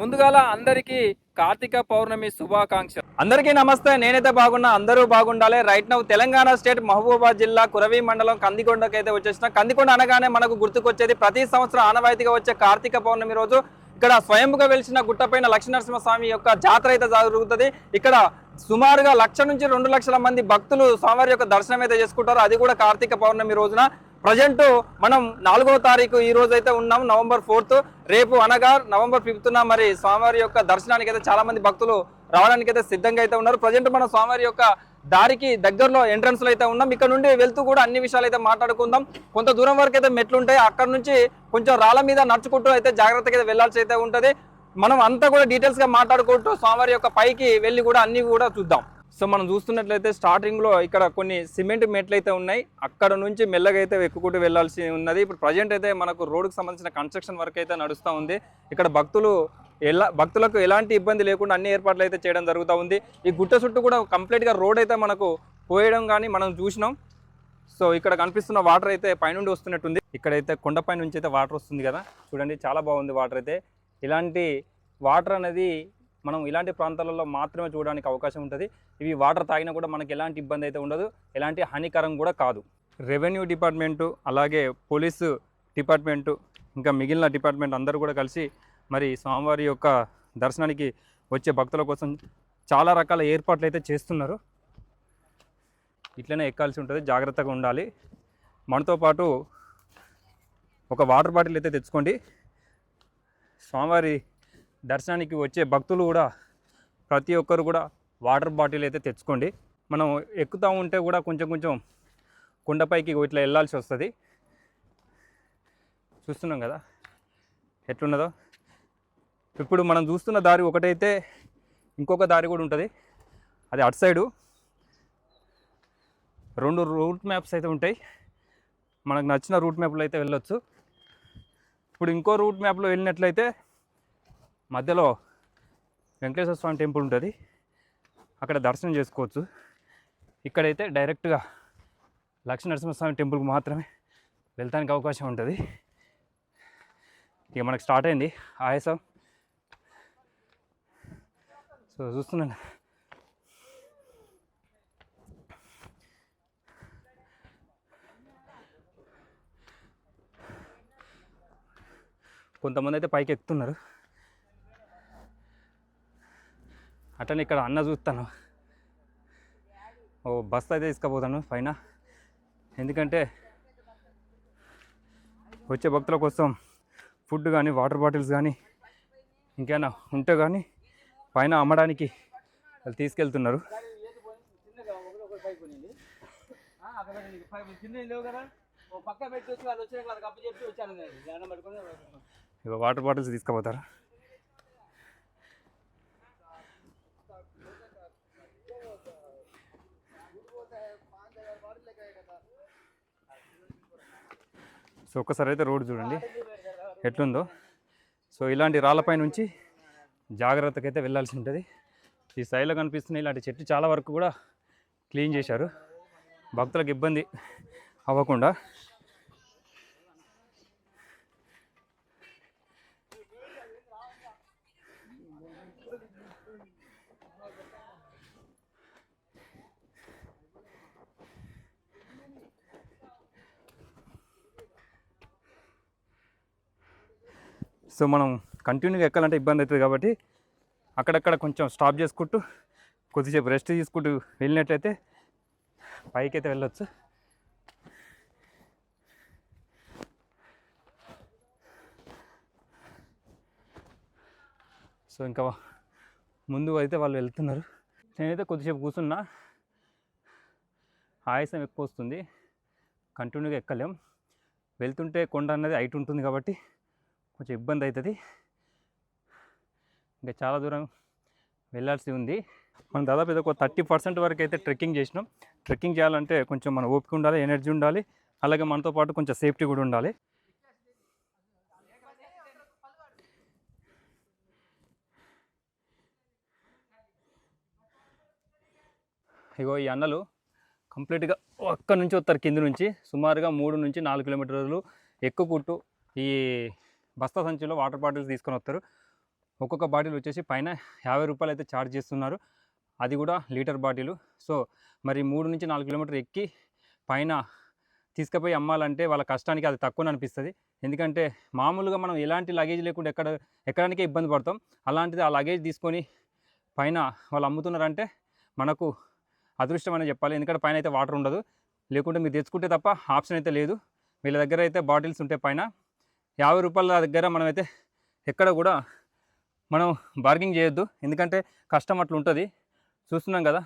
ముందుగాల అందరికీ కార్తీక పౌర్ణమి శుభాకాంక్షలు. అందరికీ నమస్తే. నేనైతే బాగున్నా అందరూ బాగుండాలి. Right now Telangana state Mahabubabad జిల్లా కురవి మండలం కందికొండకు అయితే వచ్చేసిన కందికొండ అనగానే మనకు గుర్తుకొచ్చేది ప్రతి సంవత్సరం ఆనవాయితీగా వచ్చే కార్తీక పౌర్ణమి రోజు ఇక్కడ స్వయంగా వెలిసిన గుట్టపైన లక్ష్మీనరసింహస్వామి యొక్క జాతర అయితే జరుగుతుంది. ఇక్కడ సుమారుగా లక్ష నుంచి రెండు లక్షల మంది భక్తులు స్వామివారి యొక్క దర్శనం అయితే చేసుకుంటారు. అది కూడా కార్తీక పౌర్ణమి రోజున. ప్రజెంట్ మనం నాలుగో తారీఖు ఈ రోజు అయితే ఉన్నాం నవంబర్ ఫోర్త్. రేపు అనగా నవంబర్ ఫిఫ్త్న మరి స్వామివారి యొక్క దర్శనానికి అయితే చాలా మంది భక్తులు రావడానికి అయితే సిద్ధంగా అయితే ఉన్నారు. ప్రజెంట్ మనం స్వామివారి యొక్క దారికి దగ్గరలో ఎంట్రన్స్లో అయితే ఉన్నాం. ఇక్కడ నుండి వెళ్తూ కూడా అన్ని విషయాలు అయితే మాట్లాడుకుందాం. కొంత దూరం వరకు అయితే మెట్లు ఉంటాయి అక్కడ నుంచి కొంచెం రాళ్ళ మీద నడుచుకుంటూ అయితే జాగ్రత్తగా అయితే వెళ్ళాల్సి అయితే ఉంటది. మనం అంతా కూడా డీటెయిల్స్గా మాట్లాడుకుంటూ స్వామివారి యొక్క పైకి వెళ్ళి కూడా అన్ని కూడా చూద్దాం. సో మనం చూస్తున్నట్లయితే స్టార్టింగ్లో ఇక్కడ కొన్ని సిమెంట్ మెట్లు అయితే ఉన్నాయి. అక్కడ నుంచి మెల్లగా అయితే ఎక్కుకుంటూ వెళ్ళాల్సి ఉన్నది. ఇప్పుడు ప్రజెంట్ అయితే మనకు రోడ్డుకు సంబంధించిన కన్స్ట్రక్షన్ వర్క్ అయితే నడుస్తూ ఉంది. ఇక్కడ భక్తులు ఎలా భక్తులకు ఎలాంటి ఇబ్బంది లేకుండా అన్ని ఏర్పాట్లు అయితే చేయడం జరుగుతూ ఉంది. ఈ గుట్ట చుట్టూ కూడా కంప్లీట్గా రోడ్ అయితే మనకు పోయడం కానీ మనం చూసినాం. సో ఇక్కడ కనిపిస్తున్న వాటర్ అయితే పైనుండి వస్తున్నట్టుంది. ఇక్కడైతే కొండపై నుంచి అయితే వాటర్ వస్తుంది కదా. చూడండి చాలా బాగుంది వాటర్ అయితే. ఇలాంటి వాటర్ అనేది మనం ఇలాంటి ప్రాంతాలలో మాత్రమే చూడడానికి అవకాశం ఉంటుంది. ఇవి వాటర్ తాగినా కూడా మనకి ఎలాంటి ఇబ్బంది అయితే ఉండదు. ఎలాంటి హానికరం కూడా కాదు. రెవెన్యూ డిపార్ట్మెంటు అలాగే పోలీసు డిపార్ట్మెంటు ఇంకా మిగిలిన డిపార్ట్మెంట్ అందరూ కూడా కలిసి మరి స్వామివారి యొక్క దర్శనానికి వచ్చే భక్తుల కోసం చాలా రకాల ఏర్పాట్లు అయితే చేస్తున్నారు. ఇట్లనే ఎక్కాల్సి ఉంటుంది. జాగ్రత్తగా ఉండాలి. మనతో పాటు ఒక వాటర్ బాటిల్ అయితే తెచ్చుకోండి. స్వామివారి దర్శనానికి వచ్చే భక్తులు కూడా ప్రతి ఒక్కరు కూడా వాటర్ బాటిల్ అయితే తెచ్చుకోండి. మనం ఎక్కుతూ ఉంటే కూడా కొంచెం కొంచెం కుండపైకి ఇట్లా వెళ్ళాల్సి వస్తుంది. చూస్తున్నాం కదా? ఎట్లున్నదో? ఇప్పుడు మనం చూస్తున్న దారి ఒకటైతే ఇంకొక దారి కూడా ఉంటుంది. అది అటు సైడు. రెండు రూట్ మ్యాప్స్ అయితే ఉంటాయి. మనకు నచ్చిన రూట్ మ్యాప్లో అయితే వెళ్ళొచ్చు. ఇప్పుడు ఇంకో రూట్ మ్యాప్లో వెళ్ళినట్లయితే మధ్యలో వెంకటేశ్వర స్వామి టెంపుల్ ఉంటుంది. అక్కడ దర్శనం చేసుకోవచ్చు. ఇక్కడైతే డైరెక్ట్గా లక్ష్మీ నరసింహస్వామి టెంపుల్కి మాత్రమే వెళ్తానికి అవకాశం ఉంటుంది. ఇక మనకు స్టార్ట్ అయింది ఆయాసం. సో చూస్తున్నాను. కొంతమంది అయితే పైకి ఎక్కుతున్నారు అట్లనే ఇక్కడ అన్న చూస్తాను. ఓ బస్సు అయితే తీసుకుపోతాను పైన. ఎందుకంటే వచ్చే భక్తుల కోసం ఫుడ్ కానీ వాటర్ బాటిల్స్ కానీ ఇంకేమైనా ఉంటే కానీ పైన అమ్మడానికి వాళ్ళు తీసుకెళ్తున్నారు. ఇక వాటర్ బాటిల్స్ తీసుకుపోతారు. సో ఒక్కసారి అయితే రోడ్డు చూడండి. ఎట్లుందో. సో ఇలాంటి రాళ్ళపై నుంచి జాగ్రత్తకైతే అయితే వెళ్ళాల్సి ఉంటుంది. ఈ సైడ్లో కనిపిస్తున్న ఇలాంటి చెట్టు చాలా వరకు కూడా క్లీన్ చేశారు. భక్తులకు ఇబ్బంది అవ్వకుండా. సో మనం కంటిన్యూగా ఎక్కాలంటే ఇబ్బంది అవుతుంది కాబట్టి అక్కడక్కడ కొంచెం స్టాప్ చేసుకుంటూ కొద్దిసేపు రెస్ట్ తీసుకుంటూ వెళ్ళినట్లయితే పైకి అయితే వెళ్ళొచ్చు. సో ఇంకా ముందు అయితే వాళ్ళు వెళ్తున్నారు. నేనైతే కొద్దిసేపు కూర్చున్నా. ఆయాసం ఎక్కువ వస్తుంది. కంటిన్యూగా ఎక్కలేం. వెళ్తుంటే కొండ అన్నది హైట్ ఉంటుంది కాబట్టి కొంచెం ఇబ్బంది అవుతుంది. ఇంకా చాలా దూరం వెళ్ళాల్సి ఉంది. మనం దాదాపు ఏదో ఒక థర్టీ పర్సెంట్ వరకు అయితే ట్రెక్కింగ్ చేసినాం. ట్రెక్కింగ్ చేయాలంటే కొంచెం మన ఓపిక ఉండాలి ఎనర్జీ ఉండాలి. అలాగే మనతో పాటు కొంచెం సేఫ్టీ కూడా ఉండాలి. ఇగో ఈ అన్నలు కంప్లీట్గా అక్కడి నుంచి వస్తారు కింద నుంచి. సుమారుగా మూడు నుంచి నాలుగు కిలోమీటర్లు ఎక్కుకుంటూ ఈ బస్తా సంచిలో వాటర్ బాటిల్స్ తీసుకొని వస్తారు. ఒక్కొక్క బాటిల్ వచ్చేసి పైన యాభై రూపాయలు అయితే ఛార్జ్ చేస్తున్నారు. అది కూడా లీటర్ బాటిల్. సో మరి మూడు నుంచి నాలుగు కిలోమీటర్ ఎక్కి పైన తీసుకుపోయి అమ్మాలంటే వాళ్ళ కష్టానికి అది తక్కువ అనిపిస్తుంది. ఎందుకంటే మామూలుగా మనం ఎలాంటి లగేజ్ లేకుండా ఎక్కడ ఎక్కడానికే ఇబ్బంది పడతాం. అలాంటిది ఆ లగేజ్ తీసుకొని పైన వాళ్ళు అమ్ముతున్నారంటే మనకు అదృష్టం అని చెప్పాలి. ఎందుకంటే పైన అయితే వాటర్ ఉండదు. లేకుంటే మీరు తెచ్చుకుంటే తప్ప ఆప్షన్ అయితే లేదు. వీళ్ళ దగ్గర అయితే బాటిల్స్ ఉంటాయి పైన యాభై రూపాయల దగ్గర మనమైతే ఎక్కడ కూడా మనం బార్గింగ్ చేయొద్దు. ఎందుకంటే కష్టం అట్లా ఉంటుంది. చూస్తున్నాం కదా.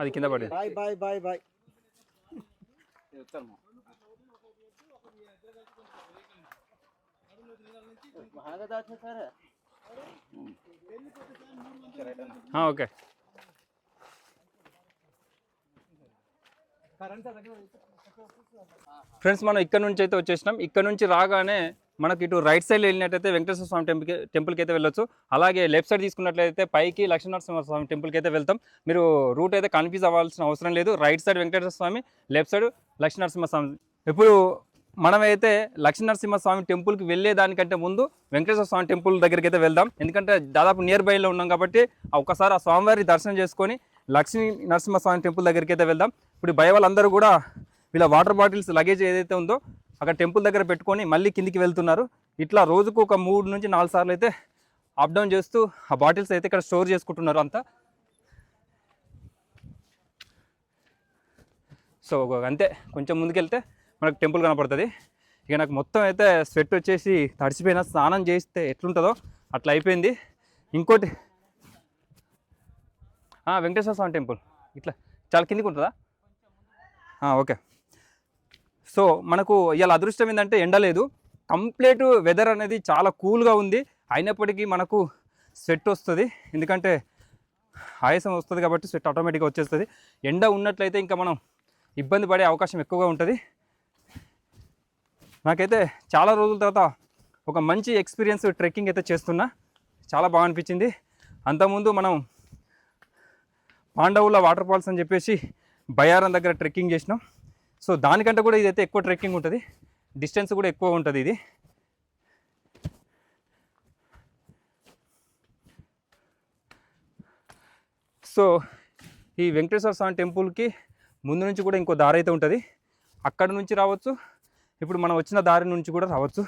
అది కింద పడేది bye bye bye bye. Okay. Friends మనం ఇక్కడ నుంచి అయితే వచ్చేసినాం. ఇక్కడ నుంచి రాగానే మనకి ఇటు రైట్ సైడ్ వెళ్ళినట్టయితే వెంకటేశ్వర స్వామి టెంపుల్కి టెంపుల్కి అయితే వెళ్ళొచ్చు. అలాగే లెఫ్ట్ సైడ్ తీసుకున్నట్లయితే పైకి లక్ష్మీనరసింహ స్వామి టెంపుల్కి అయితే వెళ్తాం. మీరు రూట్ అయితే కన్ఫ్యూజ్ అవ్వాల్సిన అవసరం లేదు. Right side Venkateshwara Swamy left side Lakshminarasimha Swamy. ఇప్పుడు మనమైతే లక్ష్మీనరసింహస్వామి టెంపుల్కి వెళ్ళే దానికంటే ముందు వెంకటేశ్వర స్వామి టెంపుల్ దగ్గరికి అయితే వెళ్దాం. ఎందుకంటే దాదాపు నియర్ బైలో ఉన్నాం కాబట్టి ఒకసారి ఆ స్వామివారి దర్శనం చేసుకొని లక్ష్మీ నరసింహ స్వామి టెంపుల్ దగ్గరికి అయితే వెళ్దాం. ఇప్పుడు భయ వాళ్ళందరూ కూడా వీళ్ళ వాటర్ బాటిల్స్ లగేజ్ ఏదైతే ఉందో అక్కడ టెంపుల్ దగ్గర పెట్టుకొని మళ్ళీ కిందికి వెళ్తున్నారు. ఇట్లా రోజుకు ఒక మూడు నుంచి నాలుగు సార్లు అయితే అప్ డౌన్ చేస్తూ ఆ బాటిల్స్ అయితే ఇక్కడ స్టోర్ చేసుకుంటున్నారు అంతా. సో అంతే. కొంచెం ముందుకెళ్తే మనకు టెంపుల్ కనపడుతుంది. ఇక నాకు మొత్తం అయితే స్వెట్ వచ్చేసి తడిచిపోయిన స్నానం చేస్తే ఎట్లుంటుందో అట్లా అయిపోయింది. ఇంకోటి వెంకటేశ్వర స్వామి టెంపుల్. ఇట్లా చాలా కిందికి ఉంటుందా? ఓకే. సో మనకు ఇవాళ అదృష్టం ఏంటంటే ఎండ లేదు. కంప్లీట్ వెదర్ అనేది చాలా కూల్గా ఉంది. అయినప్పటికీ మనకు స్వెట్ వస్తుంది. ఎందుకంటే ఆయాసం వస్తుంది కాబట్టి స్వెట్ ఆటోమేటిక్గా వచ్చేస్తుంది. ఎండ ఉన్నట్లయితే ఇంకా మనం ఇబ్బంది పడే అవకాశం ఎక్కువగా ఉంటుంది. నాకైతే చాలా రోజుల తర్వాత ఒక మంచి ఎక్స్పీరియన్స్ ట్రెక్కింగ్ అయితే చేస్తున్నా. చాలా బాగా అనిపించింది. అంతకుముందు మనం పాండవుల వాటర్ ఫాల్స్ అని చెప్పేసి బయారం దగ్గర ట్రెక్కింగ్ చేసినాం. సో దానికంటే కూడా ఇదైతే ఎక్కువ ట్రెక్కింగ్ ఉంటుంది. డిస్టెన్స్ కూడా ఎక్కువ ఉంటుంది ఇది. సో ఈ వెంకటేశ్వర స్వామి టెంపుల్కి ముందు నుంచి కూడా ఇంకో దారి అయితే ఉంటుంది. అక్కడ నుంచి రావచ్చు. ఇప్పుడు మనం వచ్చిన దారి నుంచి కూడా రావచ్చు.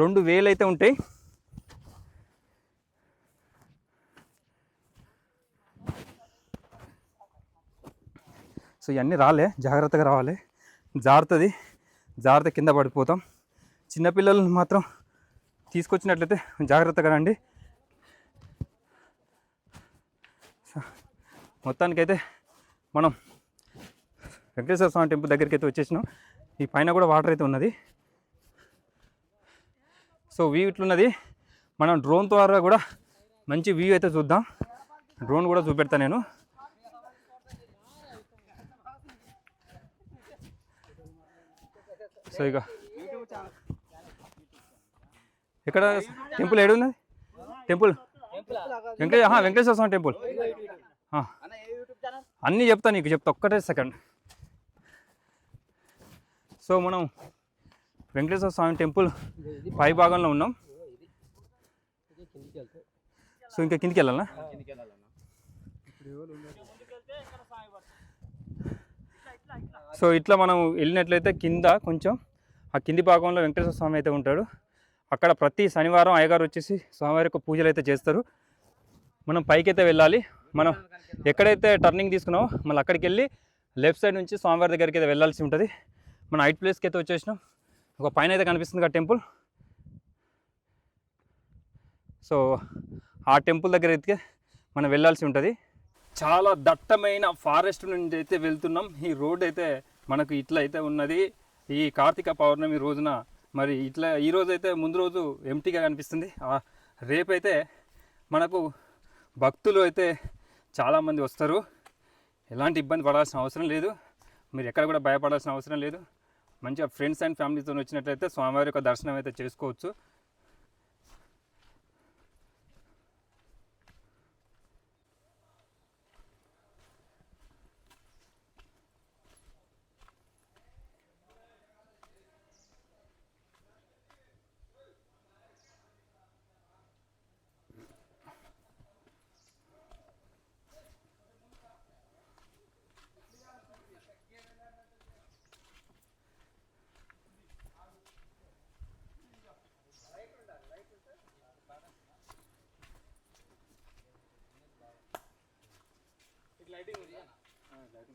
రెండు వేలు అయితే ఉంటాయి. సో ఇవన్నీ రాలే జాగ్రత్తగా రావాలి. జారుతుంది. జాగ్రత్త కింద పడిపోతాం. చిన్నపిల్లలను మాత్రం తీసుకొచ్చినట్లయితే జాగ్రత్తగా రండి. మొత్తానికైతే మనం వెంకటేశ్వర స్వామి టెంపుల్ దగ్గరికి అయితే వచ్చేసినాం. ఈ పైన కూడా వాటర్ అయితే ఉన్నది. సో వ్యూ ఇట్లున్నది. మనం డ్రోన్ ద్వారా కూడా మంచి వ్యూ అయితే చూద్దాం. డ్రోన్ కూడా చూపెడతా నేను. సో ఇక ఇక్కడ టెంపుల్ ఏడు ఉన్నది? టెంపుల్? వెంకటే వెంకటేశ్వర స్వామి టెంపుల్. అన్నీ చెప్తా నీకు చెప్తా ఒక్కటే సెకండ్. సో మనం వెంకటేశ్వర స్వామి టెంపుల్ పై భాగంలో ఉన్నాం. సో ఇంకా కిందికి వెళ్ళాలా? సో ఇట్లా మనం వెళ్ళినట్లయితే కింద కొంచెం ఆ కింది భాగంలో వెంకటేశ్వర స్వామి అయితే ఉంటాడు. అక్కడ ప్రతి శనివారం అయ్యగారు వచ్చేసి స్వామివారి యొక్క పూజలు అయితే చేస్తారు. మనం పైకి అయితే వెళ్ళాలి. మనం ఎక్కడైతే టర్నింగ్ తీసుకున్నామో మళ్ళీ అక్కడికి వెళ్ళి లెఫ్ట్ సైడ్ నుంచి స్వామివారి దగ్గరికి అయితే వెళ్ళాల్సి ఉంటుంది. మన హైట్ ప్లేస్కి అయితే వచ్చేసినాం. ఒక పైన అయితే కనిపిస్తుంది కదా టెంపుల్. సో ఆ టెంపుల్ దగ్గర అయితే మనం వెళ్ళాల్సి ఉంటుంది. చాలా దట్టమైన ఫారెస్ట్ నుండి అయితే వెళ్తున్నాం. ఈ రోడ్ అయితే మనకు ఇట్లా అయితే ఉన్నది. ఈ కార్తీక పౌర్ణమి రోజున మరి ఇట్లా ఈ రోజు అయితే ముందు రోజు ఎంటీగా కనిపిస్తుంది. రేపైతే మనకు భక్తులు అయితే చాలామంది వస్తారు. ఎలాంటి ఇబ్బంది పడాల్సిన అవసరం లేదు. మీరు ఎక్కడ కూడా భయపడాల్సిన అవసరం లేదు. మంచిగా ఫ్రెండ్స్ అండ్ ఫ్యామిలీతో వచ్చినట్లయితే స్వామివారి యొక్క దర్శనం అయితే చేసుకోవచ్చు.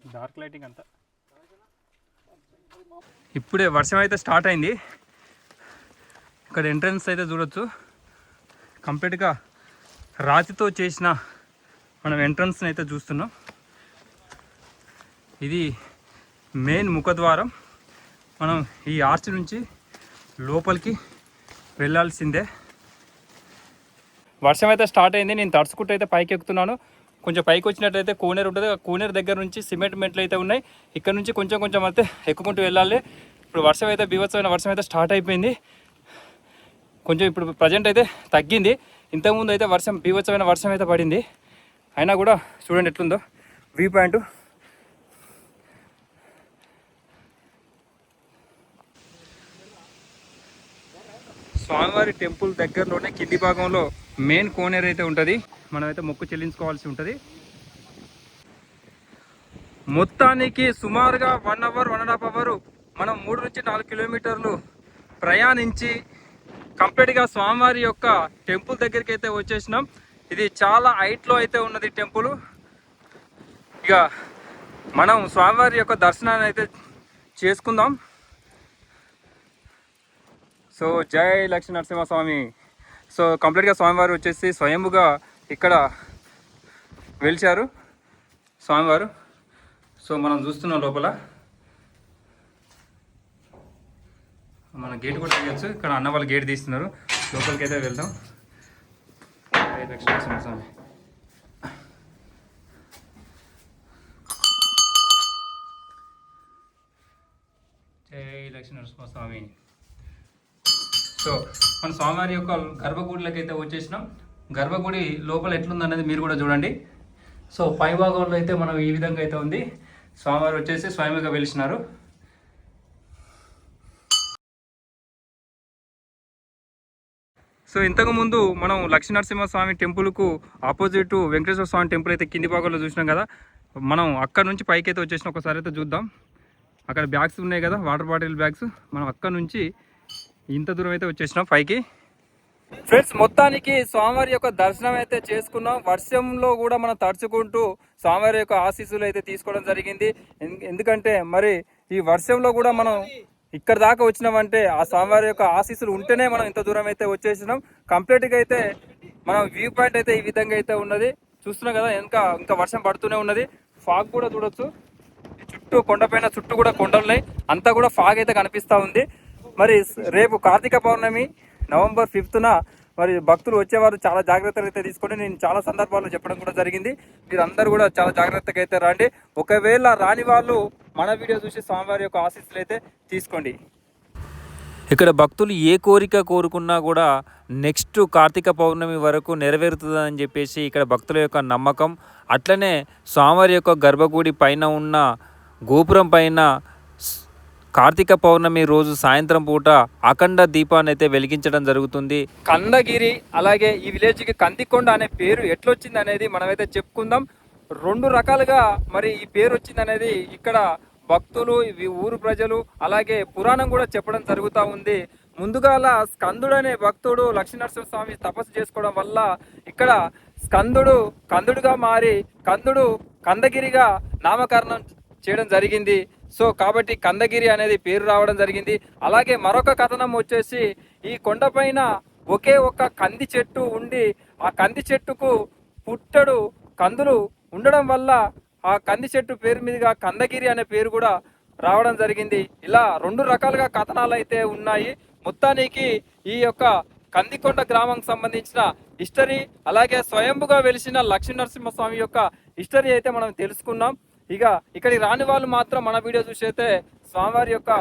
డార్క్ లైటింగ్ అంతా. ఇప్పుడే వర్షం అయితే స్టార్ట్ అయింది. ఇక్కడ ఎంట్రన్స్ అయితే చూడొచ్చు. కంప్లీట్గా రాతితో చేసిన మనం ఎంట్రన్స్ని అయితే చూస్తున్నాం. ఇది మెయిన్ ముఖద్వారం. మనం ఈ ఆర్చ్ నుంచి లోపలికి వెళ్ళాల్సిందే. వర్షం అయితే స్టార్ట్ అయింది. నేను తడుచుకుంటూ అయితే పైకి ఎక్కుతున్నాను కొంచెం పైకి వచ్చినట్టయితే కోనేరు ఉంటుంది. ఆ కోనేరు దగ్గర నుంచి సిమెంట్ మెట్లు అయితే ఉన్నాయి. ఇక్కడ నుంచి కొంచెం కొంచెం అయితే ఎక్కుకుంటూ వెళ్ళాలి. ఇప్పుడు వర్షం అయితే బీభత్సమైన వర్షం అయితే స్టార్ట్ అయిపోయింది. కొంచెం ఇప్పుడు ప్రజెంట్ అయితే తగ్గింది. ఇంతకుముందు అయితే వర్షం బీభత్సమైన వర్షం అయితే పడింది. అయినా కూడా చూడండి ఎట్లుందో. View point. స్వామివారి టెంపుల్ దగ్గరలోనే కింది భాగంలో మెయిన్ కోనేరు అయితే ఉంటుంది. మనమైతే మొక్కు చెల్లించుకోవాల్సి ఉంటుంది. మొత్తానికి సుమారుగా one hour one and half hour మనం మూడు నుంచి నాలుగు కిలోమీటర్లు ప్రయాణించి కంప్లీట్గా స్వామివారి యొక్క టెంపుల్ దగ్గరికి అయితే వచ్చేసినాం. ఇది చాలా హైట్లో అయితే ఉన్నది టెంపుల్. ఇక మనం స్వామివారి యొక్క దర్శనాన్ని అయితే చేసుకుందాం. సో జై లక్ష్మీ నరసింహస్వామి సో కంప్లీట్గా స్వామివారు వచ్చేసి స్వయంగా ఇక్కడ వెలిచారు స్వామివారు. సో మనం చూస్తున్నాం లోపల. మన గేట్ కూడా తీయచ్చు. ఇక్కడ అన్న వాళ్ళు గేట్ తీస్తున్నారు. లోపలికి అయితే వెళ్దాం. జై లక్ష్మీ నరసింహస్వామి జై లక్ష్మీ నరసింహస్వామి సో మన స్వామివారి యొక్క గర్భగుడిలోకి అయితే వచ్చేసినాం. గర్భగుడి లోపల ఎట్లుందనేది మీరు కూడా చూడండి. సో పై భాగంలో అయితే మనం ఈ విధంగా అయితే ఉంది. స్వామివారు వచ్చేసి స్వయంగా వెలిసినారు. సో ఇంతకు ముందు మనం లక్ష్మీ నరసింహస్వామి టెంపుల్కు ఆపోజిట్ వెంకటేశ్వర స్వామి టెంపుల్ అయితే కింది భాగంలో చూసినాం కదా. మనం అక్కడ నుంచి పైకి అయితే వచ్చేసిన ఒకసారి అయితే చూద్దాం. అక్కడ బ్యాగ్స్ ఉన్నాయి కదా వాటర్ బాటిల్ బ్యాగ్స్. మనం అక్కడ నుంచి ఇంత దూరం అయితే వచ్చేసినాం పైకి. ఫ్రెండ్స్ మొత్తానికి స్వామివారి యొక్క దర్శనం అయితే చేసుకున్నాం. వర్షంలో కూడా మనం తడుచుకుంటూ స్వామివారి యొక్క ఆశీస్సులు అయితే తీసుకోవడం జరిగింది. ఎందుకంటే మరి ఈ వర్షంలో కూడా మనం ఇక్కడ దాకా వచ్చినామంటే ఆ స్వామివారి యొక్క ఆశీస్సులు ఉంటేనే మనం ఇంత దూరం అయితే వచ్చేసినాం. కంప్లీట్గా అయితే మనం వ్యూ పాయింట్ అయితే ఈ విధంగా అయితే ఉన్నది. చూస్తున్నాం కదా ఇంకా ఇంకా వర్షం పడుతూనే ఉన్నది. ఫాగ్ కూడా చూడొచ్చు. చుట్టూ కొండపైన చుట్టూ కూడా కొండలున్నాయి. అంతా కూడా ఫాగ్ అయితే కనిపిస్తా ఉంది. మరి రేపు కార్తీక పౌర్ణమి నవంబర్ ఫిఫ్త్న మరి భక్తులు వచ్చేవారు చాలా జాగ్రత్తలు అయితే తీసుకొని నేను చాలా సందర్భాల్లో చెప్పడం కూడా జరిగింది. మీరు అందరూ కూడా చాలా జాగ్రత్తగా అయితే రండి. ఒకవేళ రాని వాళ్ళు మన వీడియో చూసి స్వామివారి యొక్క ఆశీస్సులు అయితే తీసుకోండి. ఇక్కడ భక్తులు ఏ కోరిక కోరుకున్నా కూడా నెక్స్ట్ కార్తీక పౌర్ణమి వరకు నెరవేరుతుందని చెప్పేసి ఇక్కడ భక్తుల యొక్క నమ్మకం. అట్లనే స్వామివారి యొక్క గర్భగుడి పైన ఉన్న గోపురం పైన కార్తీక పౌర్ణమి రోజు సాయంత్రం పూట అఖండ దీపాన్ని అయితే వెలిగించడం జరుగుతుంది. కందగిరి అలాగే ఈ విలేజ్కి కందికొండ అనే పేరు ఎట్లొచ్చింది అనేది మనమైతే చెప్పుకుందాం. రెండు రకాలుగా మరి ఈ పేరు వచ్చింది అనేది ఇక్కడ భక్తులు ఇవి ఊరు ప్రజలు అలాగే పురాణం కూడా చెప్పడం జరుగుతూ ఉంది. ముందుగాల స్కందుడు అనే భక్తుడు లక్ష్మీనరసింహ స్వామి తపస్సు చేసుకోవడం వల్ల ఇక్కడ స్కందుడు కందుడుగా మారి కందుడు కందగిరిగా నామకరణం చేయడం జరిగింది. సో కాబట్టి కందగిరి అనేది పేరు రావడం జరిగింది. అలాగే మరొక కథనం వచ్చేసి ఈ కొండపైన ఒకే ఒక్క కంది చెట్టు ఉండి ఆ కంది చెట్టుకు పుట్టడు కందులు ఉండడం వల్ల ఆ కంది చెట్టు పేరు మీదుగా కందగిరి అనే పేరు కూడా రావడం జరిగింది. ఇలా రెండు రకాలుగా కథనాలు అయితే ఉన్నాయి. మొత్తానికి ఈ యొక్క కందికొండ గ్రామంకి సంబంధించిన హిస్టరీ అలాగే స్వయంభుగా వెలిసిన లక్ష్మీ నరసింహస్వామి యొక్క హిస్టరీ అయితే మనం తెలుసుకున్నాం. ఇక ఇక్కడికి రాని వాళ్ళు మాత్రం మన వీడియో చూసి అయితే స్వామివారి యొక్క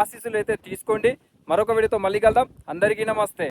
ఆశీస్సులు అయితే తీసుకోండి. మరొక వీడియోతో మళ్ళీ కలుద్దాం. అందరికీ నమస్తే.